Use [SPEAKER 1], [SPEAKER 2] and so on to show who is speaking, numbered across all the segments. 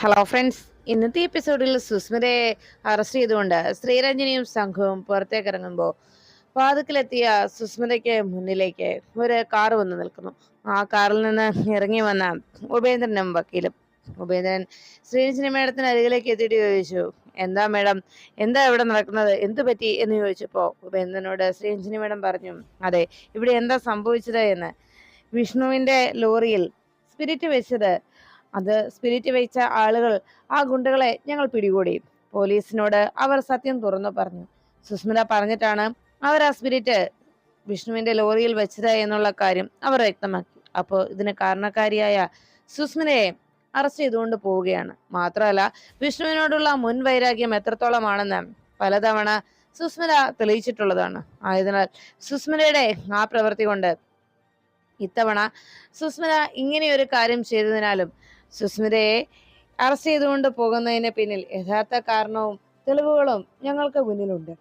[SPEAKER 1] Hello friends ഇന്നത്തെ എപ്പിസോഡിൽ സുസ്മിതയെ arrest ചെയ്തുകൊണ്ട് ശ്രീരഞ്ജനിയും സംഘവും പുറത്തേക്ക് ഇറങ്ങുമ്പോൾ വാതുക്കിലെത്തിയ സുസ്മിതയ്ക്ക് മുന്നിലേക്ക് ഒരു കാർ വന്ന് നിൽക്കുന്നു. ആ കാറിൽ നിന്ന് ഇറങ്ങി വന്ന ഉപേന്ദ്രനും വക്കീലും. ഉപേന്ദ്രൻ ശ്രീരഞ്ജനി മേഡത്തിന് അരികിലേക്ക് എത്തിയിട്ട് ചോദിച്ചു എന്താ മേഡം? എന്താ ഇവിടെ നടക്കുന്നത്? എന്തു പറ്റി? എന്ന് ചോദിച്ചപ്പോൾ ഉപേന്ദ്രനോട് ശ്രീരഞ്ജനി മേഡം പറഞ്ഞു അതെ ഇവിടെ എന്താ സംഭവിച്ചത്? എന്ന്. വിഷ്ണുവിന്റെ ലോറിയിൽ സ്പിരിറ്റ് വെച്ചത് അത് സ്പിരിറ്റ് വെച്ച ആളുകൾ ആ ഗുണ്ടകളെ ഞങ്ങൾ പിടികൂടി. പോലീസിനോട് അവർ സത്യം തുറന്നു പറഞ്ഞു. സുസ്മിത പറഞ്ഞിട്ടാണ് അവർ ആ സ്പിരിറ്റ് വിഷ്ണുവിന്റെ ലോറിയിൽ വെച്ചത് എന്നുള്ള കാര്യം അവർ വ്യക്തമാക്കി. അപ്പോൾ ഇതിന് കാരണക്കാരിയായ സുസ്മിതയെ അറസ്റ്റ് ചെയ്തുകൊണ്ട് പോവുകയാണ്. മാത്രമല്ല വിഷ്ണുവിനോടുള്ള മുൻ വൈരാഗ്യം എത്രത്തോളമാണെന്ന് പലതവണ സുസ്മിത തെളിയിച്ചിട്ടുള്ളതാണ്. ആയതിനാൽ സുസ്മിതയുടെ ആ പ്രവൃത്തി കൊണ്ട് ഇത്തവണ സുസ്മിത ഇങ്ങനെയൊരു കാര്യം ചെയ്തതിനാലും സുസ്മിതയെ അറസ്റ്റ് ചെയ്തുകൊണ്ട് പോകുന്നതിന് പിന്നിൽ യഥാർത്ഥ കാരണവും തെളിവുകളും ഞങ്ങൾക്ക് മുന്നിലുണ്ട്.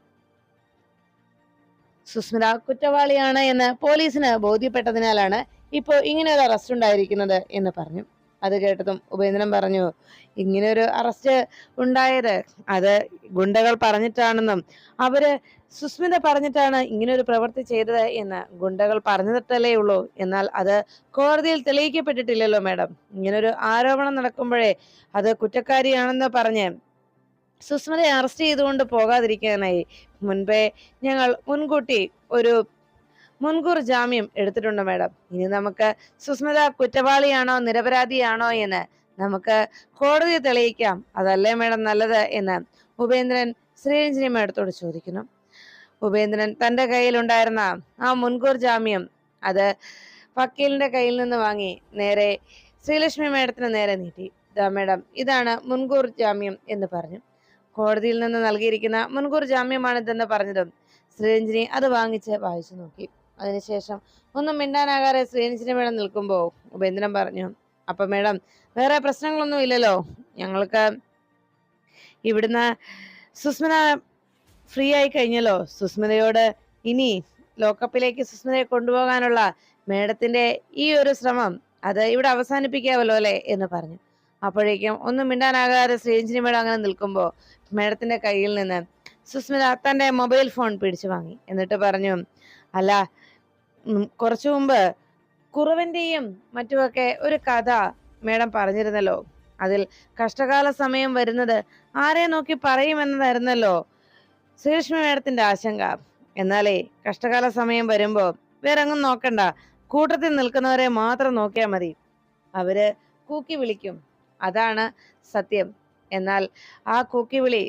[SPEAKER 1] സുസ്മിത കുറ്റവാളിയാണ് എന്ന് പോലീസിന് ബോധ്യപ്പെട്ടതിനാലാണ് ഇപ്പോൾ ഇങ്ങനെ ഒരു അറസ്റ്റ് ഉണ്ടായിരിക്കുന്നത് എന്ന് പറഞ്ഞു. അത് കേട്ടതും ഉപേന്ദ്രൻ പറഞ്ഞു ഇങ്ങനെ ഒരു അറസ്റ്റ് ഉണ്ടായത് അത് ഗുണ്ടകൾ പറഞ്ഞിട്ടാണെന്നും അവർ സുസ്മിത പറഞ്ഞിട്ടാണ് ഇങ്ങനെ ഒരു പ്രവൃത്തി ചെയ്തത് എന്ന് ഗുണ്ടകൾ പറഞ്ഞിട്ടല്ലേ ഉള്ളൂ. എന്നാൽ അത് കോടതിയിൽ തെളിയിക്കപ്പെട്ടിട്ടില്ലല്ലോ മാഡം. ഇങ്ങനൊരു ആരോപണം നടക്കുമ്പോഴേ അത് കുറ്റക്കാരിയാണെന്ന് പറഞ്ഞ് സുസ്മിതയെ അറസ്റ്റ് ചെയ്തുകൊണ്ട് പോകാതിരിക്കാനായി മുൻപേ ഞങ്ങൾ മുൻകൂട്ടി ഒരു മുൻകൂർ ജാമ്യം എടുത്തിട്ടുണ്ട് മാഡം. ഇനി നമുക്ക് സുസ്മിത കുറ്റവാളിയാണോ നിരപരാധിയാണോ എന്ന് നമുക്ക് കോടതിയെ തെളിയിക്കാം. അതല്ലേ മാഡം നല്ലത് എന്ന് ഉപേന്ദ്രൻ ശ്രീരഞ്ജനി മാഡത്തോട് ചോദിക്കുന്നു. ഉപേന്ദ്രൻ തന്റെ കയ്യിലുണ്ടായിരുന്ന ആ മുൻകൂർ ജാമ്യം അത് വക്കീലിന്റെ കയ്യിൽ നിന്ന് വാങ്ങി നേരെ ശ്രീലക്ഷ്മി മേഡത്തിന് നേരെ നീട്ടി. ഇതാ മേഡം ഇതാണ് മുൻകൂർ ജാമ്യം എന്ന് പറഞ്ഞു. കോടതിയിൽ നിന്ന് നൽകിയിരിക്കുന്ന മുൻകൂർ ജാമ്യമാണിതെന്ന് പറഞ്ഞതും ശ്രീരഞ്ജനി അത് വാങ്ങിച്ച് വായിച്ചു നോക്കി. അതിനുശേഷം ഒന്നും മിണ്ടാനാകാതെ ശ്രീരഞ്ജനി മേടം നിൽക്കുമ്പോൾ ഉപേന്ദ്രൻ പറഞ്ഞു അപ്പൊ മേഡം വേറെ പ്രശ്നങ്ങളൊന്നും ഇല്ലല്ലോ? ഞങ്ങൾക്ക് ഇവിടുന്ന് സുസ്മിത ഫ്രീ ആയി കഴിഞ്ഞല്ലോ. സുസ്മിതയോട് ഇനി ലോക്കപ്പിലേക്ക് സുസ്മിതയെ കൊണ്ടുപോകാനുള്ള മേഡത്തിന്റെ ഈ ഒരു ശ്രമം അത് ഇവിടെ അവസാനിപ്പിക്കാമല്ലോ അല്ലേ? എന്ന് പറഞ്ഞു. അപ്പോഴേക്കും ഒന്നും മിണ്ടാനാകാതെ ശ്രീരഞ്ജനി മേഡം അങ്ങനെ നിൽക്കുമ്പോൾ മേഡത്തിന്റെ കയ്യിൽ നിന്ന് സുസ്മിത തന്റെ മൊബൈൽ ഫോൺ പിടിച്ചു വാങ്ങി. എന്നിട്ട് പറഞ്ഞു അല്ല കുറച്ചു മുമ്പ് കുറവന്റെയും മറ്റുമൊക്കെ ഒരു കഥ മേഡം പറഞ്ഞിരുന്നല്ലോ. അതിൽ കഷ്ടകാല സമയം വരുന്നത് ആരെ നോക്കി പറയുമെന്നതായിരുന്നല്ലോ ശ്രീലക്ഷ്മി മേഡത്തിന്റെ ആശങ്ക. എന്നാലേ കഷ്ടകാല സമയം വരുമ്പോ വേറെ അങ്ങും നോക്കണ്ട. കൂട്ടത്തിൽ നിൽക്കുന്നവരെ മാത്രം നോക്കിയാൽ മതി. അവർ കൂക്കി വിളിക്കും. അതാണ് സത്യം. എന്നാൽ ആ കൂക്കി വിളി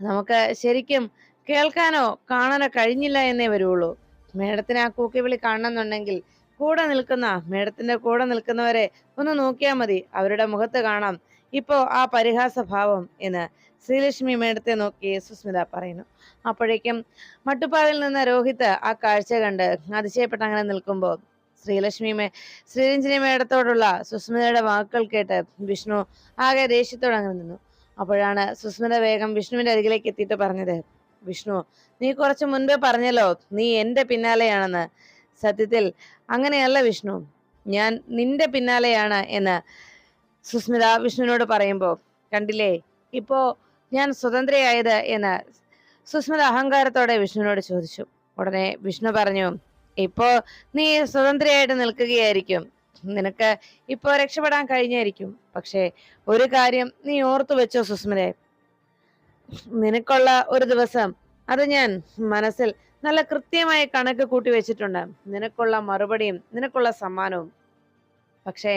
[SPEAKER 1] നമുക്ക് ശരിക്കും കേൾക്കാനോ കാണാനോ കഴിഞ്ഞില്ല എന്നേ വരുള്ളൂ മേഡത്തിന് ആ കൂക്കി വിളി കാണണമെന്നുണ്ടെങ്കിൽ കൂടെ നിൽക്കുന്ന മേഡത്തിന്റെ കൂടെ നിൽക്കുന്നവരെ ഒന്ന് നോക്കിയാൽ മതി. അവരുടെ മുഖത്ത് കാണാം. ഇപ്പോ ആ പരിഹാസഭാവം എന്ന് ശ്രീലക്ഷ്മി മേഡത്തെ നോക്കി സുസ്മിത പറയുന്നു. അപ്പോഴേക്കും മട്ടുപ്പാവിൽ നിന്ന് രോഹിത് ആ കാഴ്ച കണ്ട് അതിശയപ്പെട്ട് അങ്ങനെ നിൽക്കുമ്പോൾ ശ്രീലക്ഷ്മി മേ ശ്രീരഞ്ജനി മേഡത്തോടുള്ള സുസ്മിതയുടെ വാക്കുകൾ കേട്ട് വിഷ്ണു ആകെ ദേഷ്യത്തോടെ അങ്ങനെ നിന്നു. അപ്പോഴാണ് സുസ്മിത വേഗം വിഷ്ണുവിന്റെ അരികിലേക്ക് എത്തിയിട്ട് പറഞ്ഞത് വിഷ്ണു നീ കുറച്ച് മുൻപേ പറഞ്ഞല്ലോ നീ എന്റെ പിന്നാലെയാണെന്ന്. സത്യത്തിൽ അങ്ങനെയല്ല വിഷ്ണു. ഞാൻ നിന്റെ പിന്നാലെയാണ് എന്ന് സുസ്മിത വിഷ്ണുവിനോട് പറയുമ്പോൾ കണ്ടില്ലേ ഇപ്പോ ഞാൻ സ്വതന്ത്രയായത് എന്ന് സുസ്മിത അഹങ്കാരത്തോടെ വിഷ്ണുവിനോട് ചോദിച്ചു. ഉടനെ വിഷ്ണു പറഞ്ഞു ഇപ്പോ നീ സ്വതന്ത്രയായിട്ട് നിൽക്കുകയായിരിക്കും. നിനക്ക് ഇപ്പോ രക്ഷപ്പെടാൻ കഴിഞ്ഞായിരിക്കും. പക്ഷേ ഒരു കാര്യം നീ ഓർത്തു വെച്ചോ സുസ്മിതെ നിനക്കുള്ള ഒരു ദിവസം. അത് ഞാൻ മനസ്സിൽ നല്ല കൃത്യമായി കണക്ക് കൂട്ടി വെച്ചിട്ടുണ്ട്. നിനക്കുള്ള മറുപടിയും നിനക്കുള്ള സമ്മാനവും. പക്ഷേ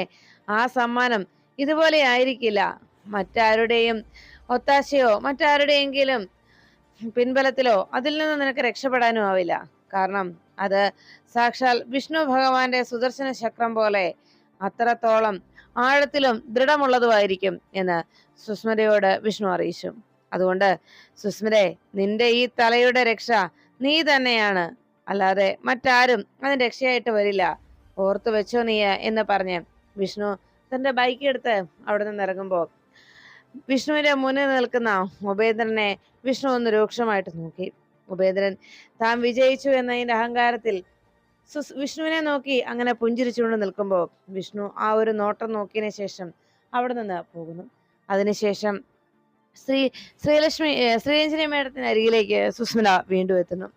[SPEAKER 1] ആ സമ്മാനം ഇതുപോലെ ആയിരിക്കില്ല. മറ്റാരുടെയും ഒത്താശയോ മറ്റാരുടെയെങ്കിലും പിൻബലത്തിലോ അതിൽ നിന്ന് നിനക്ക് രക്ഷപ്പെടാനും ആവില്ല. കാരണം അത് സാക്ഷാൽ വിഷ്ണു ഭഗവാന്റെ സുദർശന ചക്രം പോലെ അത്രത്തോളം ആഴത്തിലും ദൃഢമുള്ളതുമായിരിക്കും എന്ന് സുസ്മരയോട് വിഷ്ണു അറിയിച്ചു. അതുകൊണ്ട് സുസ്മിതെ നിന്റെ ഈ തലയുടെ രക്ഷ നീ തന്നെയാണ്. അല്ലാതെ മറ്റാരും അതിന് രക്ഷയായിട്ട് വരില്ല. ഓർത്തു വെച്ചോ നീ എന്ന് പറഞ്ഞ് വിഷ്ണു തന്റെ ബൈക്ക് എടുത്ത് അവിടെ നിന്ന് ഇറങ്ങുമ്പോൾ വിഷ്ണുവിന്റെ മുന്നിൽ നിൽക്കുന്ന ഉപേന്ദ്രനെ വിഷ്ണു ഒന്ന് രൂക്ഷമായിട്ട് നോക്കി. ഉപേന്ദ്രൻ താൻ വിജയിച്ചു എന്നതിന്റെ അഹങ്കാരത്തിൽ വിഷ്ണുവിനെ നോക്കി അങ്ങനെ പുഞ്ചിരിച്ചുകൊണ്ട് നിൽക്കുമ്പോൾ വിഷ്ണു ആ ഒരു നോട്ടം നോക്കിയതിനു ശേഷം അവിടെ നിന്ന് പോകുന്നു അതിനുശേഷം ശ്രീ ശ്രീലക്ഷ്മി ശ്രീരഞ്ജനി മേഡത്തിന് അരികിലേക്ക് സുസ്മിത വീണ്ടും എത്തുന്നു.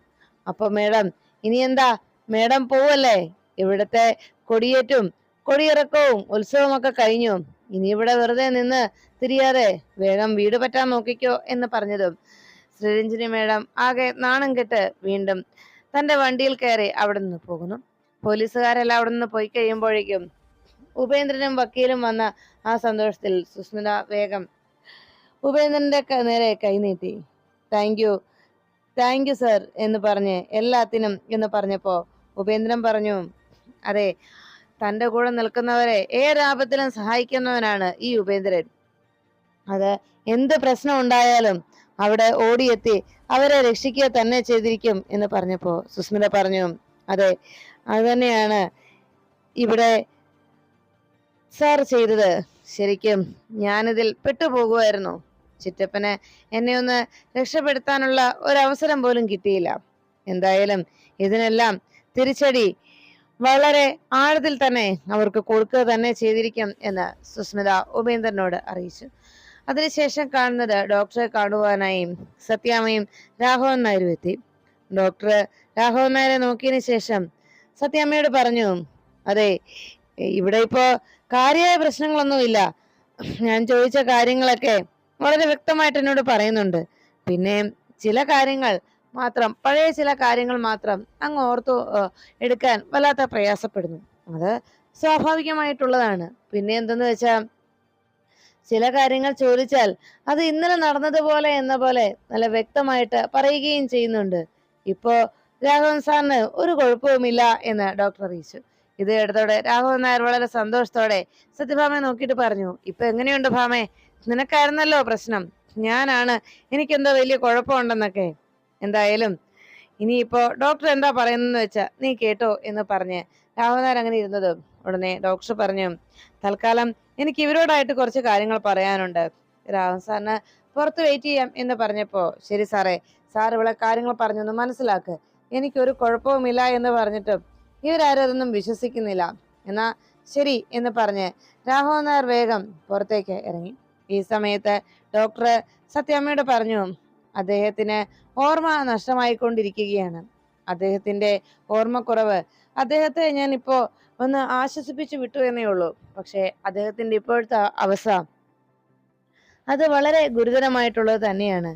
[SPEAKER 1] അപ്പൊ മേഡം ഇനി എന്താ? മേഡം പോവല്ലേ? ഇവിടത്തെ കൊടിയേറ്റും കൊടിയിറക്കവും ഉത്സവമൊക്കെ കഴിഞ്ഞു. ഇനി ഇവിടെ വെറുതെ നിന്ന് തിരിയാതെ വേഗം വീട് പറ്റാൻ നോക്കിക്കോ എന്ന് പറഞ്ഞതും ശ്രീരഞ്ജനി മേഡം ആകെ നാണം കെട്ട് വീണ്ടും തന്റെ വണ്ടിയിൽ കയറി അവിടെ നിന്ന് പോകുന്നു. പോലീസുകാരെല്ലാം അവിടെ നിന്ന് പോയി കഴിയുമ്പോഴേക്കും ഉപേന്ദ്രനും വക്കീലും വന്ന ആ സന്തോഷത്തിൽ സുസ്മിത വേഗം ഉപേന്ദ്രന്റെ നേരെ കൈനീട്ടി thank you thank you sir എന്ന് പറഞ്ഞ് എല്ലാത്തിനും എന്ന് പറഞ്ഞപ്പോൾ ഉപേന്ദ്രൻ പറഞ്ഞു അതെ തന്റെ കൂടെ നിൽക്കുന്നവരെ ഏതാപത്തിലും സഹായിക്കുന്നവനാണ് ഈ ഉപേന്ദ്രൻ. അത് എന്ത് പ്രശ്നം ഉണ്ടായാലും അവിടെ ഓടിയെത്തി അവരെ രക്ഷിക്കുക തന്നെ ചെയ്തിരിക്കും എന്ന് പറഞ്ഞപ്പോൾ സുസ്മിത പറഞ്ഞു അതെ അതുതന്നെയാണ് ഇവിടെ സാർ ചെയ്തത്. ശരിക്കും ഞാനിതിൽ പെട്ടുപോകുമായിരുന്നു. ചിറ്റപ്പന് എന്നെ ഒന്ന് രക്ഷപ്പെടുത്താനുള്ള ഒരവസരം പോലും കിട്ടിയില്ല. എന്തായാലും ഇതിനെല്ലാം തിരിച്ചടി വളരെ ആഴത്തിൽ തന്നെ അവർക്ക് കൊടുക്കുക തന്നെ ചെയ്തിരിക്കും എന്ന് സുസ്മിത ഉപേന്ദ്രനോട് അറിയിച്ചു. അതിനുശേഷം കാണുന്നത് ഡോക്ടറെ കാണുവാനായി സത്യാമ്മയും രാഘവൻ നായരും എത്തി. ഡോക്ടർ രാഘവൻ നായരെ നോക്കിയതിന് ശേഷം സത്യാമ്മയോട് പറഞ്ഞു അതെ ഇവിടെ ഇപ്പോ കാര്യമായ പ്രശ്നങ്ങളൊന്നുമില്ല. ഞാൻ ചോദിച്ച കാര്യങ്ങളൊക്കെ വളരെ വ്യക്തമായിട്ട് എന്നോട് പറയുന്നുണ്ട്. പിന്നെ ചില കാര്യങ്ങൾ മാത്രം പഴയ ചില കാര്യങ്ങൾ മാത്രം അങ്ങ് ഓർത്തു എടുക്കാൻ വല്ലാത്ത പ്രയാസപ്പെടുന്നു. അത് സ്വാഭാവികമായിട്ടുള്ളതാണ്. പിന്നെ എന്തെന്ന് വെച്ചാൽ ചില കാര്യങ്ങൾ ചോദിച്ചാൽ അത് ഇന്നലെ നടന്നതുപോലെ എന്ന പോലെ നല്ല വ്യക്തമായിട്ട് പറയുകയും ചെയ്യുന്നുണ്ട്. ഇപ്പോൾ രാഘവൻ സാറിന് ഒരു കുഴപ്പവുമില്ല എന്ന് ഡോക്ടർ അറിയിച്ചു. ഇത് എടുത്തോടെ രാഘവൻ നായർ വളരെ സന്തോഷത്തോടെ സത്യഭാമയെ നോക്കിയിട്ട് പറഞ്ഞു. ഇപ്പൊ എങ്ങനെയുണ്ട് ഭാമേ? നിനക്കായിരുന്നല്ലോ പ്രശ്നം. ഞാനാണ്. എനിക്കെന്തോ വലിയ കുഴപ്പമുണ്ടെന്നൊക്കെ. എന്തായാലും ഇനിയിപ്പോ ഡോക്ടർ എന്താ പറയുന്നതെന്ന് വെച്ചാ നീ കേട്ടോ എന്ന് പറഞ്ഞ് രാഘവൻ അങ്ങനെ ഇരുന്നത്. ഉടനെ ഡോക്ടർ പറഞ്ഞു തൽക്കാലം എനിക്ക് ഇവരോടായിട്ട് കുറച്ച് കാര്യങ്ങൾ പറയാനുണ്ട്. രാഹുൽ സാറിന് പുറത്ത് വെയിറ്റ് ചെയ്യാം എന്ന് പറഞ്ഞപ്പോ ശരി സാറേ സാർ ഇവിടെ കാര്യങ്ങൾ പറഞ്ഞൊന്ന് മനസ്സിലാക്ക്. എനിക്കൊരു കുഴപ്പവുമില്ല എന്ന് പറഞ്ഞിട്ടും ഇവരാരും വിശ്വസിക്കുന്നില്ല. എന്നാ ശരി എന്ന് പറഞ്ഞ് രാഘവൻ നായർ വേഗം പുറത്തേക്ക് ഇറങ്ങി. ഈ സമയത്ത് ഡോക്ടർ സത്യാമ്മയോട് പറഞ്ഞു അദ്ദേഹത്തിന് ഓർമ്മ നഷ്ടമായിക്കൊണ്ടിരിക്കുകയാണ്. അദ്ദേഹത്തിന്റെ ഓർമ്മക്കുറവ് അദ്ദേഹത്തെ ഞാൻ ഒന്ന് ആശ്വസിപ്പിച്ചു വിട്ടു എന്നേ ഉള്ളൂ. പക്ഷേ അദ്ദേഹത്തിന്റെ ഇപ്പോഴത്തെ അവസ്ഥ അത് വളരെ ഗുരുതരമായിട്ടുള്ളത് തന്നെയാണ്.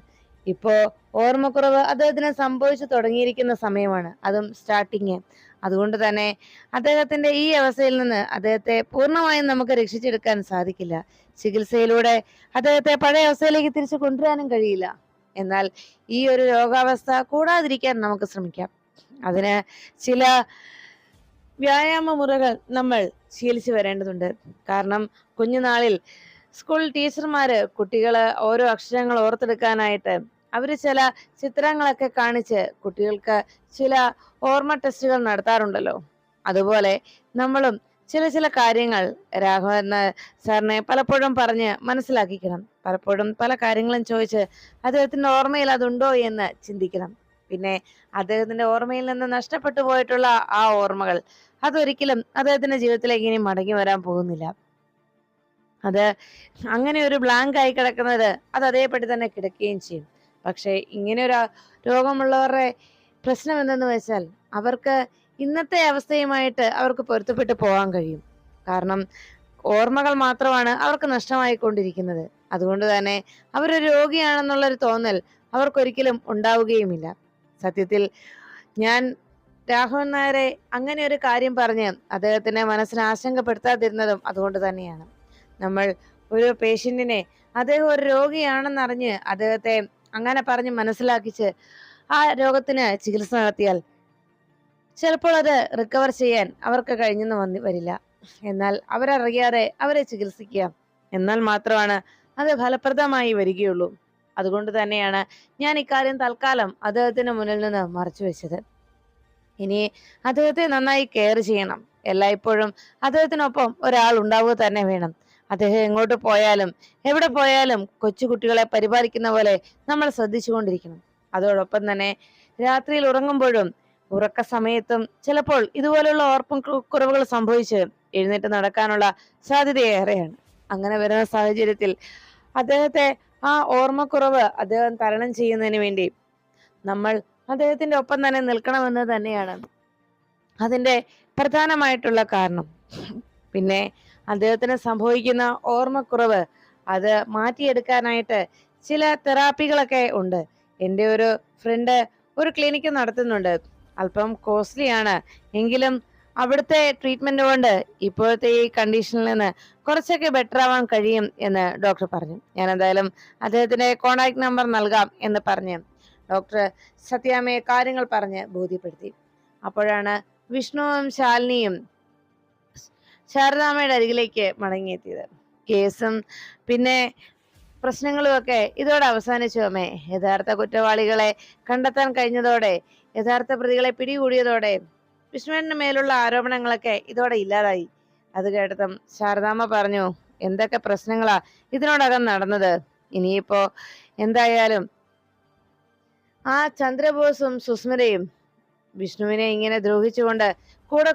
[SPEAKER 1] ഇപ്പോൾ ഓർമ്മക്കുറവ് അദ്ദേഹത്തിന് സംഭവിച്ചു തുടങ്ങിയിരിക്കുന്ന സമയമാണ്. അതും സ്റ്റാർട്ടിങ് അതുകൊണ്ട് തന്നെ അദ്ദേഹത്തിന്റെ ഈ അവസ്ഥയിൽ നിന്ന് അദ്ദേഹത്തെ പൂർണമായും നമുക്ക് രക്ഷിച്ചെടുക്കാൻ സാധിക്കില്ല. ചികിത്സയിലൂടെ അദ്ദേഹത്തെ പഴയ അവസ്ഥയിലേക്ക് തിരിച്ചു കൊണ്ടുവരാനും കഴിയില്ല. എന്നാൽ ഈ ഒരു രോഗാവസ്ഥ കൂടാതിരിക്കാൻ നമുക്ക് ശ്രമിക്കാം. അതിന് ചില വ്യായാമ മുറകൾ നമ്മൾ ശീലിച്ചു വരേണ്ടതുണ്ട്. കാരണം കുഞ്ഞുനാളിൽ സ്കൂൾ ടീച്ചർമാര് കുട്ടികൾ ഓരോ അക്ഷരങ്ങൾ ഓർത്തെടുക്കാനായിട്ട് അവർ ചില ചിത്രങ്ങളൊക്കെ കാണിച്ച് കുട്ടികൾക്ക് ചില ഓർമ്മ ടെസ്റ്റുകൾ നടത്താറുണ്ടല്ലോ. അതുപോലെ നമ്മളും ചില ചില കാര്യങ്ങൾ രാഘവൻ സാറിനെ പലപ്പോഴും പറഞ്ഞ് മനസ്സിലാക്കിക്കണം. പലപ്പോഴും പല കാര്യങ്ങളും ചോദിച്ച് അദ്ദേഹത്തിന്റെ ഓർമ്മയിൽ അതുണ്ടോ എന്ന് ചിന്തിക്കണം. പിന്നെ അദ്ദേഹത്തിന്റെ ഓർമ്മയിൽ നിന്ന് നഷ്ടപ്പെട്ടു പോയിട്ടുള്ള ആ ഓർമ്മകൾ അതൊരിക്കലും അദ്ദേഹത്തിന്റെ ജീവിതത്തിലേക്ക് ഇനി മടങ്ങി വരാൻ പോകുന്നില്ല. അത് അങ്ങനെ ഒരു ബ്ലാങ്ക് ആയി കിടക്കുന്നത് അത് അതേപടി തന്നെ കിടക്കുകയും ചെയ്യും. പക്ഷെ ഇങ്ങനെ ഒരു രോഗമുള്ളവരുടെ പ്രശ്നം എന്തെന്ന് വെച്ചാൽ അവർക്ക് ഇന്നത്തെ അവസ്ഥയുമായിട്ട് അവർക്ക് പൊരുത്തപ്പെട്ട് പോകാൻ കഴിയും. കാരണം ഓർമ്മകൾ മാത്രമാണ് അവർക്ക് നഷ്ടമായിക്കൊണ്ടിരിക്കുന്നത്. അതുകൊണ്ട് തന്നെ അവരൊരു രോഗിയാണെന്നുള്ളൊരു തോന്നൽ അവർക്കൊരിക്കലും ഉണ്ടാവുകയുമില്ല. സത്യത്തിൽ ഞാൻ രാഘവൻ നായരെ അങ്ങനെ ഒരു കാര്യം പറഞ്ഞ് അദ്ദേഹത്തിന്റെ മനസ്സിനെ ആശങ്കപ്പെടുത്താതിരുന്നതും അതുകൊണ്ട് തന്നെയാണ്. നമ്മൾ ഒരു പേഷ്യന്റിനെ അദ്ദേഹം ഒരു രോഗിയാണെന്നറിഞ്ഞ് അദ്ദേഹത്തെ അങ്ങനെ പറഞ്ഞ് മനസ്സിലാക്കിച്ച് ആ രോഗത്തിന് ചികിത്സ നടത്തിയാൽ ചിലപ്പോൾ അത് റിക്കവർ ചെയ്യാൻ അവർക്ക് കഴിഞ്ഞെന്ന് വന്നി വരില്ല. എന്നാൽ അവരറിയാതെ അവരെ ചികിത്സിക്കുക. എന്നാൽ മാത്രമാണ് അത് ഫലപ്രദമായി വരികയുള്ളൂ. അതുകൊണ്ട് തന്നെയാണ് ഞാൻ ഇക്കാര്യം തൽക്കാലം അദ്ദേഹത്തിന് മുന്നിൽ നിന്ന് മറച്ചു വെച്ചത്. ഇനി അദ്ദേഹത്തെ നന്നായി കെയർ ചെയ്യണം. എല്ലായ്പ്പോഴും അദ്ദേഹത്തിനൊപ്പം ഒരാൾ ഉണ്ടാവുക തന്നെ വേണം. അദ്ദേഹം എങ്ങോട്ട് പോയാലും എവിടെ പോയാലും കൊച്ചുകുട്ടികളെ പരിപാലിക്കുന്ന പോലെ നമ്മൾ ശ്രദ്ധിച്ചുകൊണ്ടിരിക്കണം. അതോടൊപ്പം തന്നെ രാത്രിയിൽ ഉറങ്ങുമ്പോഴും ഉറക്ക സമയത്തും ചിലപ്പോൾ ഇതുപോലുള്ള ഓർപ്പം കുറവുകൾ സംഭവിച്ച് എഴുന്നേറ്റ് നടക്കാനുള്ള സാധ്യത ഏറെയാണ്. അങ്ങനെ വരുന്ന സാഹചര്യത്തിൽ അദ്ദേഹത്തെ ആ ഓർമ്മക്കുറവ് അദ്ദേഹം തരണം ചെയ്യുന്നതിന് വേണ്ടി നമ്മൾ അദ്ദേഹത്തിന്റെ ഒപ്പം തന്നെ നിൽക്കണമെന്ന് തന്നെയാണ് അതിന്റെ പ്രധാനമായിട്ടുള്ള കാരണം. പിന്നെ അദ്ദേഹത്തിന് സംഭവിക്കുന്ന ഓർമ്മക്കുറവ് അത് മാറ്റിയെടുക്കാനായിട്ട് ചില തെറാപ്പികളൊക്കെ ഉണ്ട്. എന്റെ ഒരു ഫ്രണ്ട് ഒരു ക്ലിനിക്ക് നടത്തുന്നുണ്ട്. അല്പം കോസ്റ്റ്ലി ആണ്. എങ്കിലും അവിടുത്തെ ട്രീറ്റ്മെന്റ് കൊണ്ട് ഇപ്പോഴത്തെ ഈ കണ്ടീഷനിൽ നിന്ന് കുറച്ചൊക്കെ ബെറ്റർ ആവാൻ കഴിയും എന്ന് ഡോക്ടർ പറഞ്ഞു. ഞാൻ എന്തായാലും അദ്ദേഹത്തിന്റെ കോൺടാക്ട് നമ്പർ നൽകാം എന്ന് പറഞ്ഞ് ഡോക്ടർ സത്യാമ്മയെ കാര്യങ്ങൾ പറഞ്ഞ് ബോധ്യപ്പെടുത്തി. അപ്പോഴാണ് വിഷ്ണുവും ശാലിനിയും ശാരദാമ്മയുടെ അരികിലേക്ക് മടങ്ങിയെത്തിയത്. കേസും പിന്നെ പ്രശ്നങ്ങളും ഒക്കെ ഇതോടെ അവസാനിച്ചു അമ്മേ. യഥാർത്ഥ കുറ്റവാളികളെ കണ്ടെത്താൻ കഴിഞ്ഞതോടെ യഥാർത്ഥ പ്രതികളെ പിടികൂടിയതോടെ വിഷ്ണുവിന് മേലുള്ള ആരോപണങ്ങളൊക്കെ ഇതോടെ ഇല്ലാതായി. അത് കേട്ടതും ശാരദാമ്മ പറഞ്ഞു എന്തൊക്കെ പ്രശ്നങ്ങളാ ഇതിനോടകം നടന്നത്? ഇനിയിപ്പോ എന്തായാലും ആ ചന്ദ്രബോസും സുസ്മിതയും വിഷ്ണുവിനെ ഇങ്ങനെ ദ്രോഹിച്ചുകൊണ്ട് കൂടെ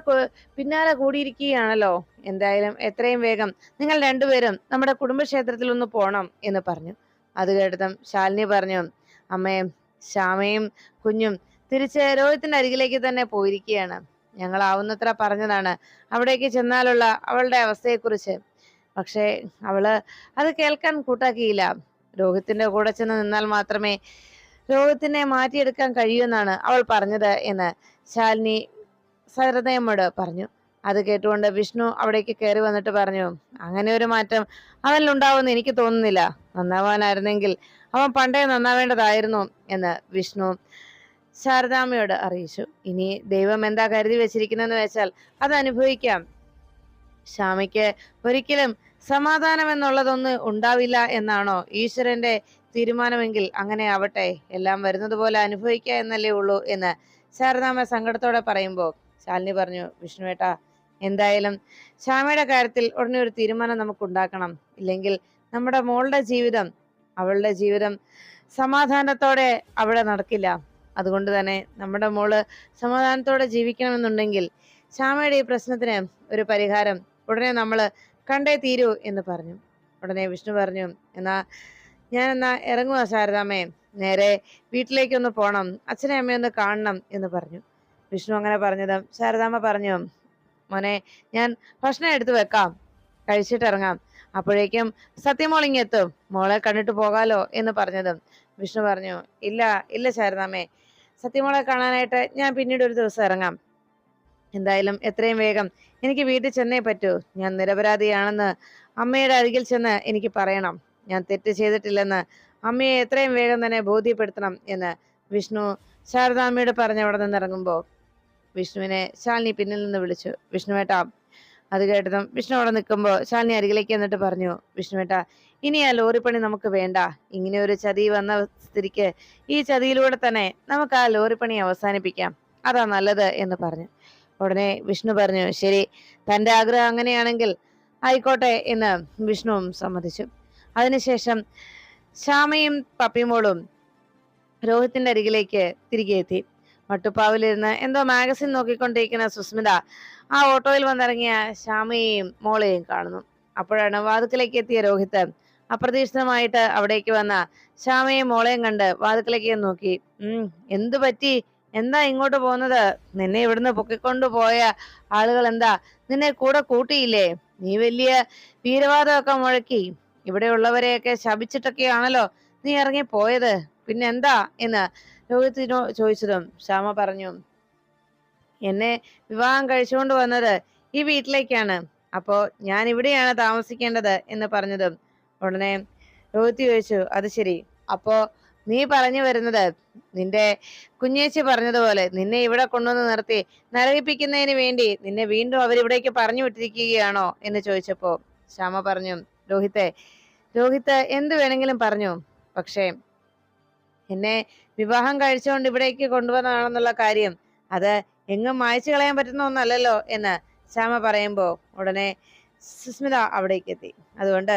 [SPEAKER 1] പിന്നാലെ കൂടിയിരിക്കുകയാണല്ലോ. എന്തായാലും എത്രയും വേഗം നിങ്ങൾ രണ്ടുപേരും നമ്മുടെ കുടുംബക്ഷേത്രത്തിൽ ഒന്ന് പോണം എന്ന് പറഞ്ഞു. അത് കേട്ടതും ശാലിനി പറഞ്ഞു അമ്മയും ശ്യാമയും കുഞ്ഞും തിരിച്ച് രോഹിത്തിന്റെ അരികിലേക്ക് തന്നെ പോയിരിക്കുകയാണ്. ഞങ്ങൾ ആവുന്നത്ര പറഞ്ഞതാണ്. അവിടേക്ക് ചെന്നാലുള്ള അവളുടെ അവസ്ഥയെക്കുറിച്ച്. പക്ഷേ അവൾ അത് കേൾക്കാൻ കൂട്ടാക്കിയില്ല. രോഹിത്തിന്റെ കൂടെ ചെന്ന് നിന്നാൽ മാത്രമേ രോഗത്തിനെ മാറ്റിയെടുക്കാൻ കഴിയുമെന്നാണ് അവൾ പറഞ്ഞത് എന്ന് ശാലിനി സരതയമ്മോട് പറഞ്ഞു. അത് കേട്ടുകൊണ്ട് വിഷ്ണു അവിടേക്ക് കയറി വന്നിട്ട് പറഞ്ഞു അങ്ങനെ ഒരു മാറ്റം അവനിൽ ഉണ്ടാവുമെന്ന് എനിക്ക് തോന്നുന്നില്ല. നന്നാവാനായിരുന്നെങ്കിൽ അവൻ പണ്ടേ നന്നാവേണ്ടതായിരുന്നു എന്ന് വിഷ്ണു ശാരദാമ്മയോട് അറിയിച്ചു. ഇനി ദൈവം എന്താ കരുതി വെച്ചിരിക്കുന്നതെന്ന് വെച്ചാൽ അത് അനുഭവിക്കാം. ശ്യാമയ്ക്ക് ഒരിക്കലും സമാധാനം എന്നുള്ളതൊന്നും ഉണ്ടാവില്ല എന്നാണോ ഈശ്വരന്റെ തീരുമാനമെങ്കിൽ അങ്ങനെ ആവട്ടെ. എല്ലാം വരുന്നത് പോലെ അനുഭവിക്കുക എന്നല്ലേ ഉള്ളൂ എന്ന് ശാരദാമ്മ സങ്കടത്തോടെ പറയുമ്പോൾ ശാലിനി പറഞ്ഞു വിഷ്ണുവേട്ട എന്തായാലും ശ്യാമയുടെ കാര്യത്തിൽ ഉടനെ ഒരു തീരുമാനം നമുക്ക് ഉണ്ടാക്കണം ഇല്ലെങ്കിൽ നമ്മുടെ മോളുടെ ജീവിതം അവളുടെ ജീവിതം സമാധാനത്തോടെ അവിടെ നടക്കില്ല. അതുകൊണ്ട് തന്നെ നമ്മുടെ മോൾ സമാധാനത്തോടെ ജീവിക്കണമെന്നുണ്ടെങ്കിൽ ശ്യാമയുടെ ഈ പ്രശ്നത്തിന് ഒരു പരിഹാരം ഉടനെ നമ്മൾ കണ്ടേ തീരൂ എന്ന് പറഞ്ഞു. ഉടനെ വിഷ്ണു പറഞ്ഞു എന്നാ ഞാൻ എന്നാ ഇറങ്ങുക ശാരദാമ്മേ നേരെ വീട്ടിലേക്കൊന്ന് പോണം അച്ഛനെ അമ്മയൊന്ന് കാണണം എന്ന് പറഞ്ഞു. വിഷ്ണു അങ്ങനെ പറഞ്ഞതും ശാരദാമ്മ പറഞ്ഞു മോനെ ഞാൻ ഭക്ഷണം എടുത്തു വെക്കാം കഴിച്ചിട്ട് ഇറങ്ങാം അപ്പോഴേക്കും സത്യമോളിങ് എത്തും മോളെ കണ്ടിട്ട് പോകാലോ എന്ന് പറഞ്ഞതും. വിഷ്ണു പറഞ്ഞു ഇല്ല ഇല്ല ശാരദാമ്മേ. സത്യമോളെ കാണാനായിട്ട് ഞാൻ പിന്നീട് ഒരു ദിവസം ഇറങ്ങാം. എന്തായാലും എത്രയും വേഗം എനിക്ക് വീട്ടിൽ ചെന്നേ പറ്റൂ. ഞാൻ നിരപരാധിയാണെന്ന് അമ്മയുടെ അരികിൽ ചെന്ന് എനിക്ക് പറയണം. ഞാൻ തെറ്റ് ചെയ്തിട്ടില്ലെന്ന് അമ്മയെ എത്രയും വേഗം തന്നെ ബോധ്യപ്പെടുത്തണം എന്ന് വിഷ്ണു ശാരദാമ്മയോട് പറഞ്ഞ് അവിടെ നിന്ന് ഇറങ്ങുമ്പോൾ വിഷ്ണുവിനെ ശാലിനി പിന്നിൽ നിന്ന് വിളിച്ചു. വിഷ്ണുവേട്ടാ അത് കേട്ടതും വിഷ്ണു അവിടെ നിൽക്കുമ്പോൾ ശാലിനി അരികിലേക്ക് എന്നിട്ട് പറഞ്ഞു വിഷ്ണുവേട്ടാ ഇനി ആ ലോറിപ്പണി നമുക്ക് വേണ്ട. ഇങ്ങനെ ഒരു ചതി വന്ന സ്ഥിതിക്ക് ഈ ചതിയിലൂടെ തന്നെ നമുക്ക് ആ ലോറിപ്പണി അവസാനിപ്പിക്കാം. അതാ നല്ലത് എന്ന് പറഞ്ഞു. ഉടനെ വിഷ്ണു പറഞ്ഞു ശരി തന്റെ ആഗ്രഹം അങ്ങനെയാണെങ്കിൽ ആയിക്കോട്ടെ എന്ന് വിഷ്ണുവും സമ്മതിച്ചു. അതിനുശേഷം ശ്യാമയും പപ്പിമോളും രോഹിത്തിന്റെ അരികിലേക്ക് തിരികെ എത്തി. മട്ടുപ്പാവിലിരുന്ന് എന്തോ മാഗസിൻ നോക്കിക്കൊണ്ടിരിക്കുന്ന സുസ്മിത ആ ഓട്ടോയിൽ വന്നിറങ്ങിയ ശ്യാമയെയും മോളെയും കാണുന്നു. അപ്പോഴാണ് വാതുക്കലേക്ക് എത്തിയ രോഹിത് അപ്രതീക്ഷിതമായിട്ട് അവിടേക്ക് വന്ന ശ്യാമയും മോളെയും കണ്ട് വാതുക്കലേക്ക് നോക്കി. ഉം എന്തു പറ്റി? എന്താ ഇങ്ങോട്ട് പോകുന്നത്? നിന്നെ ഇവിടുന്ന് പൊക്കിക്കൊണ്ടു പോയ ആളുകൾ എന്താ? നിന്നെ കൂടെ കൂട്ടിയില്ലേ? നീ വലിയ വീരവാദമൊക്കെ മുഴക്കി. ഇവിടെയുള്ളവരെയൊക്കെ ശപിച്ചിട്ടൊക്കെയാണല്ലോ നീ ഇറങ്ങി പോയത്. പിന്നെ എന്താ എന്ന് രോഹിത്തിനോ ചോദിച്ചതും ശ്യാമ പറഞ്ഞു എന്നെ വിവാഹം കഴിച്ചുകൊണ്ട് വന്നത് ഈ വീട്ടിലേക്കാണ്. അപ്പോ ഞാൻ ഇവിടെയാണ് താമസിക്കേണ്ടത് എന്ന് പറഞ്ഞതും ഉടനെ രോഹിത് ചോദിച്ചു അത് ശരി. അപ്പോ നീ പറഞ്ഞു വരുന്നത് നിന്റെ കുഞ്ഞേച്ചി പറഞ്ഞതുപോലെ നിന്നെ ഇവിടെ കൊണ്ടുവന്ന് നിർത്തി നരകിപ്പിക്കുന്നതിന് വേണ്ടി നിന്നെ വീണ്ടും അവരിവിടേക്ക് പറഞ്ഞു വിട്ടിരിക്കുകയാണോ? എന്ന് ചോദിച്ചപ്പോ ശ്യാമ പറഞ്ഞു രോഹിത്തെ രോഹിത്ത് എന്ത് വേണമെങ്കിലും പറഞ്ഞു. പക്ഷേ എന്നെ വിവാഹം കഴിച്ചുകൊണ്ട് ഇവിടേക്ക് കൊണ്ടുവന്നതാണെന്നുള്ള കാര്യം അത് എങ്ങും മായ്ച്ചു കളയാൻ പറ്റുന്ന ഒന്നല്ലല്ലോ എന്ന് ശ്യാമ പറയുമ്പോൾ ഉടനെ സുസ്മിത അവിടേക്ക് എത്തി. അതുകൊണ്ട്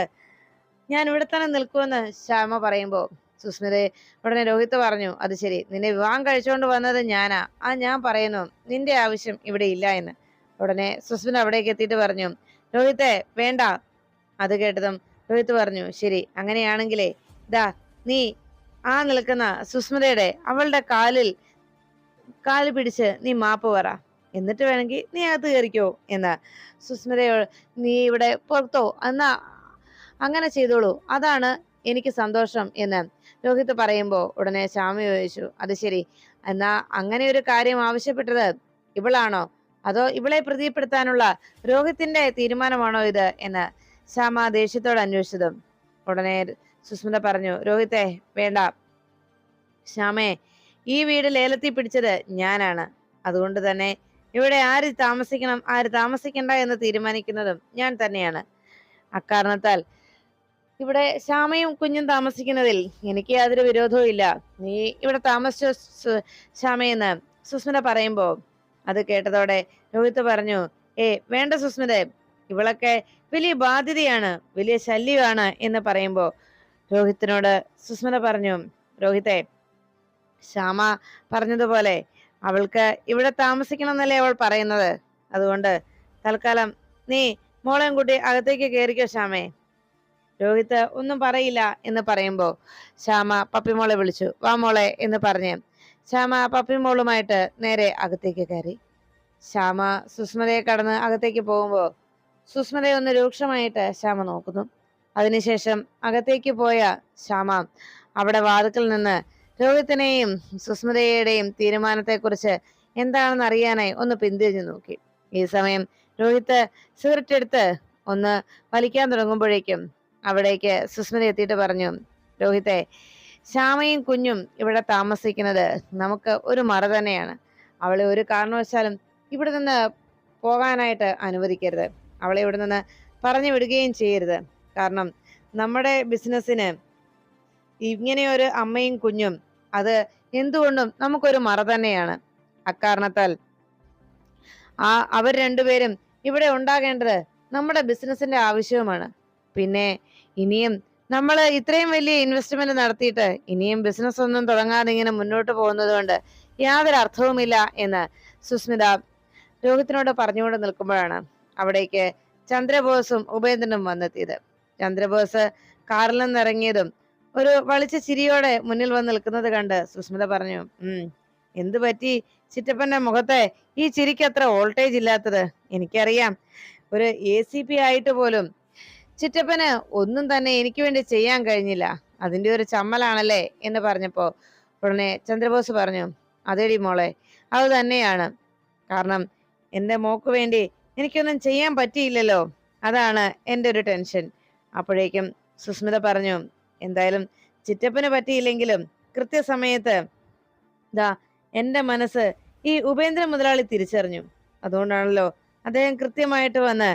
[SPEAKER 1] ഞാൻ ഇവിടെ തന്നെ നിൽക്കുമെന്ന് ശ്യാമ പറയുമ്പോൾ സുസ്മിതയെ ഉടനെ രോഹിത്ത് പറഞ്ഞു അത് ശരി നിന്നെ വിവാഹം കഴിച്ചുകൊണ്ട് വന്നത് ഞാനാ. ആ ഞാൻ പറയുന്നു നിന്റെ ആവശ്യം ഇവിടെ ഇല്ല എന്ന്. ഉടനെ സുസ്മിത അവിടേക്ക് എത്തിയിട്ട് പറഞ്ഞു രോഹിത്തെ വേണ്ട. അത് കേട്ടതും രോഹിത് പറഞ്ഞു ശരി അങ്ങനെയാണെങ്കിലേ ദാ നീ ആ നിൽക്കുന്ന സുസ്മിതയുടെ അവളുടെ കാലിൽ കാൽ പിടിച്ച് നീ മാപ്പ് പറ. എന്നിട്ട് വേണമെങ്കിൽ നീ അകത്ത് കയറിക്കോ എന്ന്. സുസ്മിതയോ നീ ഇവിടെ പുറത്തോ? എന്നാ അങ്ങനെ ചെയ്തോളൂ. അതാണ് എനിക്ക് സന്തോഷം എന്ന്. രോഹിത് പറയുമ്പോൾ ഉടനെ ശ്യാമ ചോദിച്ചു അത് ശരി. എന്നാ അങ്ങനെ ഒരു കാര്യം ആവശ്യപ്പെട്ടത് ഇവളാണോ? അതോ ഇവളെ പ്രതിപ്പെടുത്താനുള്ള രോഹിത്തിന്റെ തീരുമാനമാണോ ഇത്? എന്ന്. ശ്യാമ ദേഷ്യത്തോട് അന്വേഷിച്ചതും. ഉടനെ സുസ്മിത പറഞ്ഞു രോഹിത്തെ വേണ്ട. ശ്യാമേ ഈ വീട് ലേലത്തിൽ പിടിച്ചത് ഞാനാണ്. അതുകൊണ്ട് തന്നെ ഇവിടെ ആര് താമസിക്കണം ആര് താമസിക്കണ്ട എന്ന് തീരുമാനിക്കുന്നതും ഞാൻ തന്നെയാണ്. അക്കാരണത്താൽ ഇവിടെ ശ്യാമയും കുഞ്ഞും താമസിക്കുന്നതിൽ എനിക്ക് യാതൊരു വിരോധവും ഇല്ല. നീ ഇവിടെ താമസിച്ചോ ശ്യാമയെന്ന് സുസ്മിത പറയുമ്പോ അത് കേട്ടതോടെ രോഹിത് പറഞ്ഞു ഏ വേണ്ട സുസ്മിത. ഇവളൊക്കെ വലിയ ബാധ്യതയാണ് വലിയ ശല്യമാണ് എന്ന് പറയുമ്പോൾ രോഹിത്തിനോട് സുസ്മിത പറഞ്ഞു രോഹിത്തെ ശ്യാമ പറഞ്ഞതുപോലെ അവൾക്ക് ഇവിടെ താമസിക്കണം എന്നല്ലേ അവൾ പറയുന്നത്? അതുകൊണ്ട് തൽക്കാലം നീ മോളെയും കൂട്ടി അകത്തേക്ക് കയറിക്കോ ശ്യാമേ. രോഹിത്ത് ഒന്നും പറയില്ല എന്ന് പറയുമ്പോൾ ശ്യാമ പപ്പിമോളെ വിളിച്ചു വാ മോളെ എന്ന് പറഞ്ഞ് ശ്യാമ പപ്പിമോളുമായിട്ട് നേരെ അകത്തേക്ക് കയറി. ശ്യാമ സുസ്മതയെ കടന്ന് അകത്തേക്ക് പോകുമ്പോ സുസ്മതയെ ഒന്ന് രൂക്ഷമായിട്ട് ശ്യാമ നോക്കുന്നു. അതിനുശേഷം അകത്തേക്ക് പോയ ശ്യാമ അവിടെ വാതുക്കൽ നിന്ന് രോഹിത്തിനെയും സുസ്മിതയുടെയും തീരുമാനത്തെക്കുറിച്ച് എന്താണെന്ന് അറിയാനായി ഒന്ന് പിന്തിരിഞ്ഞു നോക്കി. ഈ സമയം രോഹിത്ത് സിഗരറ്റ് എടുത്ത് ഒന്ന് വലിക്കാൻ തുടങ്ങുമ്പോഴേക്കും അവിടേക്ക് സുസ്മിത എത്തിയിട്ട് പറഞ്ഞു രോഹിത്തെ ശ്യാമയും കുഞ്ഞും ഇവിടെ താമസിക്കുന്നത് നമുക്ക് ഒരു മറ തന്നെയാണ്. അവളെ ഒരു കാരണവശാലും ഇവിടെ നിന്ന് പോകാനായിട്ട് അനുവദിക്കരുത്. അവളെ ഇവിടെ നിന്ന് പറഞ്ഞു വിടുകയും ചെയ്യരുത്. കാരണം നമ്മുടെ ബിസിനസ്സിന് ഇങ്ങനെയൊരു അമ്മയും കുഞ്ഞും അത് എന്തുകൊണ്ടും നമുക്കൊരു മറ തന്നെയാണ്. അക്കാരണത്താൽ ആ അവർ രണ്ടുപേരും ഇവിടെ ഉണ്ടാകേണ്ടത് നമ്മുടെ ബിസിനസ്സിന്റെ ആവശ്യവുമാണ്. പിന്നെ ഇനിയും നമ്മൾ ഇത്രയും വലിയ ഇൻവെസ്റ്റ്മെന്റ് നടത്തിയിട്ട് ഇനിയും ബിസിനസ് ഒന്നും തുടങ്ങാതെ ഇങ്ങനെ മുന്നോട്ട് പോകുന്നത് കൊണ്ട് യാതൊരു അർത്ഥവുമില്ല എന്ന് സുസ്മിത രോഹിത്തിനോട് പറഞ്ഞുകൊണ്ട് നിൽക്കുമ്പോഴാണ് അവിടേക്ക് ചന്ദ്രബോസും ഉപേന്ദ്രനും വന്നെത്തിയത്. ചന്ദ്രബോസ് കാറിൽ നിന്നിറങ്ങിയതും ഒരു വളിച്ച ചിരിയോടെ മുന്നിൽ വന്ന് നിൽക്കുന്നത് കണ്ട് സുസ്മിത പറഞ്ഞു ഉം എന്തു പറ്റി? ചിറ്റപ്പന്റെ മുഖത്തെ ഈ ചിരിക്ക് അത്ര വോൾട്ടേജ് ഇല്ലാത്തത് എനിക്കറിയാം. ഒരു എ സി പി ആയിട്ട് പോലും ചിറ്റപ്പന് ഒന്നും തന്നെ എനിക്ക് വേണ്ടി ചെയ്യാൻ കഴിഞ്ഞില്ല. അതിന്റെ ഒരു ചമ്മലാണല്ലേ? എന്ന് പറഞ്ഞപ്പോ ഉടനെ ചന്ദ്രബോസ് പറഞ്ഞു അതേടി മോളെ അത് തന്നെയാണ്. കാരണം എന്റെ മോക്ക് വേണ്ടി എനിക്കൊന്നും ചെയ്യാൻ പറ്റിയില്ലല്ലോ. അതാണ് എന്റെ ഒരു ടെൻഷൻ. അപ്പോഴേക്കും സുസ്മിത പറഞ്ഞു എന്തായാലും ചിറ്റപ്പന് പറ്റിയില്ലെങ്കിലും കൃത്യസമയത്ത് ദാ എന്റെ മനസ്സ് ഈ ഉപേന്ദ്ര മുതലാളി തിരിച്ചറിഞ്ഞു. അതുകൊണ്ടാണല്ലോ അദ്ദേഹം കൃത്യമായിട്ട് വന്ന്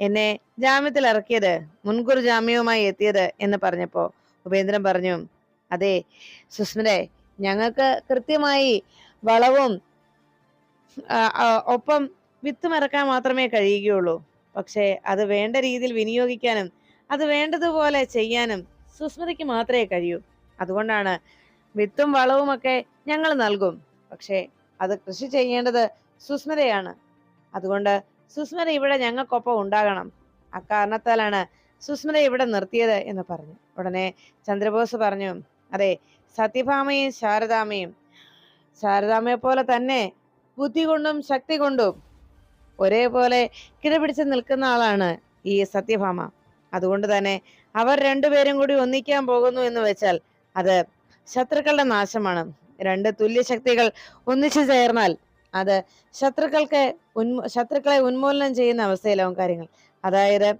[SPEAKER 1] എന്നെ ജാമ്യത്തിൽ ഇറക്കിയത് മുൻകൂർ ജാമ്യവുമായി എത്തിയത് എന്ന് പറഞ്ഞപ്പോൾ ഉപേന്ദ്രൻ പറഞ്ഞു അതെ സുസ്മിതെ ഞങ്ങൾക്ക് കൃത്യമായി വളവും ഒപ്പം വിത്തും മറക്കാൻ മാത്രമേ കഴിയുകയുള്ളൂ. പക്ഷേ അത് വേണ്ട രീതിയിൽ വിനിയോഗിക്കാനും അത് വേണ്ടതുപോലെ ചെയ്യാനും സുസ്മിതയ്ക്ക് മാത്രമേ കഴിയൂ. അതുകൊണ്ടാണ് വിത്തും വളവുമൊക്കെ ഞങ്ങൾ നൽകും. പക്ഷേ അത് കൃഷി ചെയ്യേണ്ടത് സുസ്മിതയാണ്. അതുകൊണ്ട് സുസ്മിത ഇവിടെ ഞങ്ങൾക്കൊപ്പം ഉണ്ടാകണം. അക്കാരണത്താലാണ് സുസ്മിത ഇവിടെ നിർത്തിയത് എന്ന് പറഞ്ഞു. ഉടനെ ചന്ദ്രബോസ് പറഞ്ഞു അതെ സത്യഭാമയും ശാരദാമയും. ശാരദാമയെ പോലെ തന്നെ ബുദ്ധി കൊണ്ടും ശക്തി കൊണ്ടും ഒരേപോലെ കിടപിടിച്ച് നിൽക്കുന്ന ആളാണ് ഈ സത്യഭാമ. അതുകൊണ്ട് തന്നെ അവർ രണ്ടുപേരും കൂടി ഒന്നിക്കാൻ പോകുന്നു എന്ന് വെച്ചാൽ അത് ശത്രുക്കളുടെ നാശമാണ്. രണ്ട് തുല്യ ശക്തികൾ ഒന്നിച്ചു ചേർന്നാൽ അത് ശത്രുക്കൾക്ക് ഉന്മ ശത്രുക്കളെ ഉന്മൂലനം ചെയ്യുന്ന അവസ്ഥയിലാവും കാര്യങ്ങൾ. അതായത്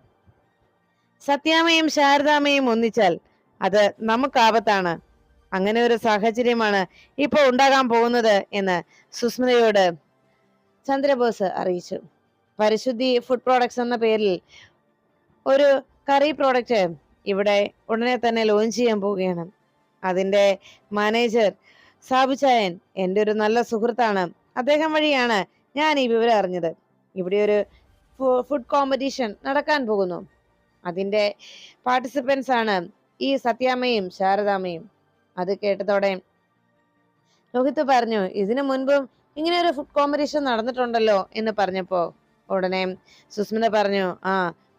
[SPEAKER 1] സത്യാമയും ശാരദാമയും ഒന്നിച്ചാൽ അത് നമുക്ക് ആപത്താണ് അങ്ങനെ ഒരു സാഹചര്യമാണ് ഇപ്പോൾ ഉണ്ടാകാൻ പോകുന്നത് എന്ന് സുസ്മിതയോട് ചന്ദ്രബോസ് അറിയിച്ചു. പരിശുദ്ധി ഫുഡ് പ്രോഡക്ട്സ് എന്ന പേരിൽ ഒരു കറി പ്രോഡക്റ്റ് ഇവിടെ ഉടനെ തന്നെ ലോഞ്ച് ചെയ്യാൻ പോവുകയാണ്. അതിന്റെ മാനേജർ സാബുചായൻ എന്റെ ഒരു നല്ല സുഹൃത്താണ്. അദ്ദേഹം വഴിയാണ് ഞാൻ ഈ വിവരം അറിഞ്ഞത്. ഇവിടെ ഒരു ഫുഡ് കോമ്പറ്റീഷൻ നടക്കാൻ പോകുന്നു. അതിന്റെ പാർട്ടിസിപ്പൻസ് ആണ് ഈ സത്യാമ്മയും ശാരദാമ്മയും. അത് കേട്ടതോടെ രോഹിത് പറഞ്ഞു ഇതിനു മുൻപും ഇങ്ങനെ ഒരു ഫുഡ് കോമ്പറ്റീഷൻ നടന്നിട്ടുണ്ടല്ലോ എന്ന് പറഞ്ഞപ്പോ ഉടനെ സുസ്മിത പറഞ്ഞു ആ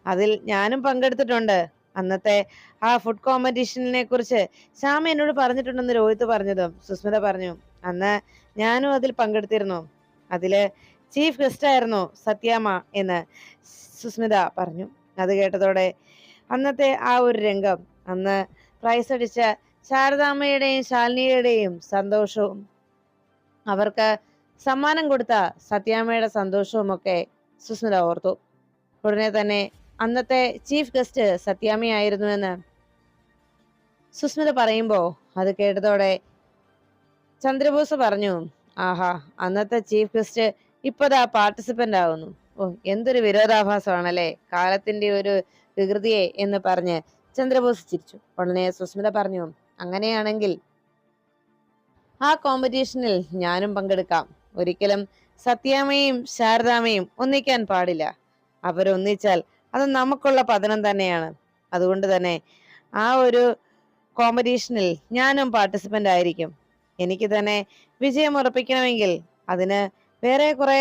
[SPEAKER 1] അതിൽ ഞാനും പങ്കെടുത്തിട്ടുണ്ട്. അന്നത്തെ ആ ഫുഡ് കോമ്പറ്റീഷനെ കുറിച്ച് ശ്യാമ എന്നോട് പറഞ്ഞിട്ടുണ്ടെന്ന് രോഹിത് പറഞ്ഞതും. സുസ്മിത പറഞ്ഞു അന്ന് ഞാനും അതിൽ പങ്കെടുത്തിരുന്നു. അതിൽ ചീഫ് ഗസ്റ്റ് ആയിരുന്നു സത്യാമ എന്ന് സുസ്മിത പറഞ്ഞു. അത് കേട്ടതോടെ അന്നത്തെ ആ ഒരു രംഗം അന്ന് പ്രൈസ് അടിച്ച ശാരദാമ്മയുടെയും ശാലിനിയുടെയും സന്തോഷവും അവർക്ക് സമ്മാനം കൊടുത്ത സത്യാമ്മയുടെ സന്തോഷവും ഒക്കെ സുസ്മിത ഓർത്തു. ഉടനെ തന്നെ അന്നത്തെ ചീഫ് ഗസ്റ്റ് സത്യാമ്മയായിരുന്നുവെന്ന് സുസ്മിത പറയുമ്പോൾ അത് കേട്ടതോടെ ചന്ദ്രബോസ് പറഞ്ഞു ആഹാ അന്നത്തെ ചീഫ് ഗസ്റ്റ് ഇപ്പതാ പാർട്ടിസിപ്പന്റ് ആവുന്നു. ഓ എന്തൊരു വിരോധാഭാസമാണല്ലേ? കാലത്തിന്റെ ഒരു വികൃതിയെ എന്ന് പറഞ്ഞ് ചന്ദ്രബോസ് ചിരിച്ചു. ഉടനെ സുസ്മിത പറഞ്ഞു അങ്ങനെയാണെങ്കിൽ ആ കോമ്പറ്റീഷനിൽ ഞാനും പങ്കെടുക്കാം. ഒരിക്കലും സത്യാമ്മയും ശാരദാമ്മയും ഒന്നിക്കാൻ പാടില്ല. അവരൊന്നിച്ചാൽ അത് നമുക്കുള്ള പതനം തന്നെയാണ്. അതുകൊണ്ട് തന്നെ ആ ഒരു കോമ്പറ്റീഷനിൽ ഞാനും പാർട്ടിസിപ്പന്റ് ആയിരിക്കും. എനിക്ക് തന്നെ വിജയം ഉറപ്പിക്കണമെങ്കിൽ അതിന് വേറെ കുറെ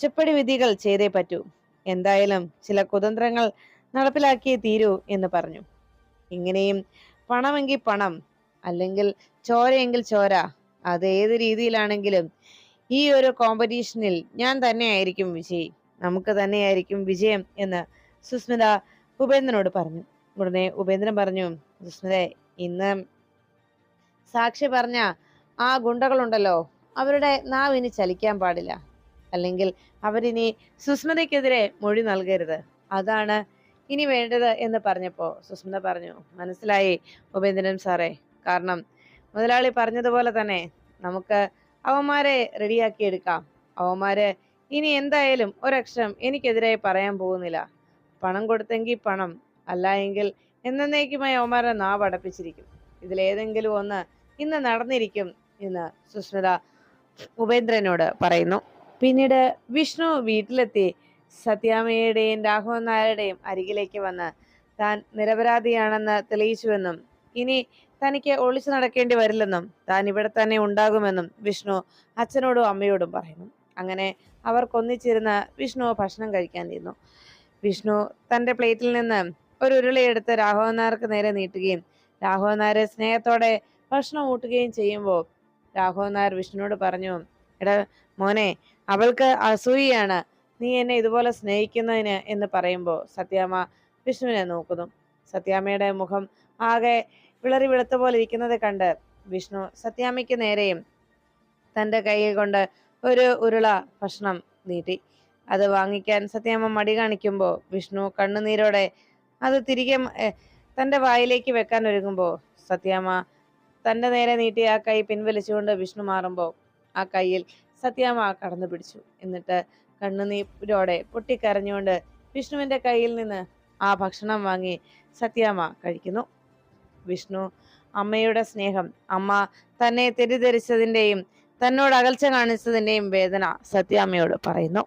[SPEAKER 1] ചുപ്പടി വിധികൾ ചെയ്തേ പറ്റൂ. എന്തായാലും ചില കുതന്ത്രങ്ങൾ നടപ്പിലാക്കിയേ തീരൂ എന്ന് പറഞ്ഞു. ഇങ്ങനെയും പണമെങ്കിൽ പണം അല്ലെങ്കിൽ ചോരയെങ്കിൽ ചോര അത് ഏത് രീതിയിലാണെങ്കിലും ഈ ഒരു കോമ്പറ്റീഷനിൽ ഞാൻ തന്നെയായിരിക്കും വിജയി. നമുക്ക് തന്നെയായിരിക്കും വിജയം എന്ന് സുസ്മിത ഉപേന്ദ്രനോട് പറഞ്ഞു. ഉടനെ ഉപേന്ദ്രൻ പറഞ്ഞു സുസ്മിത ഇന്ന് സാക്ഷി പറഞ്ഞ ആ ഗുണ്ടകളുണ്ടല്ലോ അവരുടെ നാവ് ഇനി ചലിക്കാൻ പാടില്ല. അല്ലെങ്കിൽ അവരിനി സുസ്മിതയ്ക്കെതിരെ മൊഴി നൽകരുത്. അതാണ് ഇനി വേണ്ടത് എന്ന് പറഞ്ഞപ്പോൾ സുസ്മിത പറഞ്ഞു മനസ്സിലായി ഉപേന്ദ്രൻ സാറേ. കാരണം മുതലാളി പറഞ്ഞതുപോലെ തന്നെ നമുക്ക് അവന്മാരെ റെഡിയാക്കി എടുക്കാം. അവന്മാര് ഇനി എന്തായാലും ഒരക്ഷരം എനിക്കെതിരെ പറയാൻ പോകുന്നില്ല. പണം കൊടുത്തെങ്കിൽ പണം അല്ല എങ്കിൽ എന്നേക്കുമായി അവന്മാരെ നാവ് അടപ്പിച്ചിരിക്കും. ഇതിലേതെങ്കിലും ഒന്ന് ഇന്ന് നടന്നിരിക്കും എന്ന് സുസ്മിത ഉപേന്ദ്രനോട് പറയുന്നു. പിന്നീട് വിഷ്ണു വീട്ടിലെത്തി സത്യാമ്മയുടെയും രാഘവൻ നായരുടെയും അരികിലേക്ക് വന്ന് താൻ നിരപരാധിയാണെന്ന് തെളിയിച്ചുവെന്നും ഇനി തനിക്ക് ഒളിച്ചു നടക്കേണ്ടി വരില്ലെന്നും താൻ ഇവിടെ തന്നെ ഉണ്ടാകുമെന്നും വിഷ്ണു അച്ഛനോടും അമ്മയോടും പറയുന്നു. അങ്ങനെ അവർക്കൊന്നിച്ചിരുന്ന വിഷ്ണു ഭക്ഷണം കഴിക്കാൻ ഇരുന്നു വിഷ്ണു തന്റെ പ്ലേറ്റിൽ നിന്ന് ഒരു ഉരുളയെടുത്ത് രാഘവൻ നായർക്ക് നേരെ നീട്ടുകയും രാഘവൻ നായരെ സ്നേഹത്തോടെ ഭക്ഷണം ഊട്ടുകയും ചെയ്യുമ്പോൾ രാഘവൻ നായർ വിഷ്ണുവിനോട് പറഞ്ഞു എടാ മോനെ അവൾക്ക് അസൂയയാണ്. നീ എന്നെ ഇതുപോലെ സ്നേഹിക്കുന്നതിന് എന്ന് പറയുമ്പോൾ സത്യാമ്മ വിഷ്ണുവിനെ നോക്കുന്നു. സത്യാമ്മയുടെ മുഖം ആകെ വിളറി വെളുത്ത പോലെ ഇരിക്കുന്നത് കണ്ട് വിഷ്ണു സത്യാമ്മയ്ക്ക് നേരെയും തന്റെ കൈ കൊണ്ട് ഒരു ഉരുള ഭക്ഷണം നീട്ടി. അത് വാങ്ങിക്കാൻ സത്യാമ്മ മടി കാണിക്കുമ്പോൾ വിഷ്ണു കണ്ണുനീരോടെ അത് തിരികെ തന്റെ വായിലേക്ക് വെക്കാൻ ഒരുങ്ങുമ്പോൾ സത്യാമ്മ തന്റെ നേരെ നീട്ടി ആ കൈ പിൻവലിച്ചുകൊണ്ട് വിഷ്ണു മാറുമ്പോൾ ആ കയ്യിൽ സത്യാമ്മ കടന്നു പിടിച്ചു. എന്നിട്ട് കണ്ണുനീരോടെ പൊട്ടിക്കരഞ്ഞുകൊണ്ട് വിഷ്ണുവിന്റെ കയ്യിൽ നിന്ന് ആ ഭക്ഷണം വാങ്ങി സത്യാമ്മ കഴിക്കുന്നു. വിഷ്ണു അമ്മയുടെ സ്നേഹം. അമ്മ തന്നെ തെറ്റിദ്ധരിച്ചതിന്റെയും തന്നോട് അകൽച്ച കാണിച്ചതിന്റെയും വേദന സത്യാമ്മയോട് പറയുന്നു.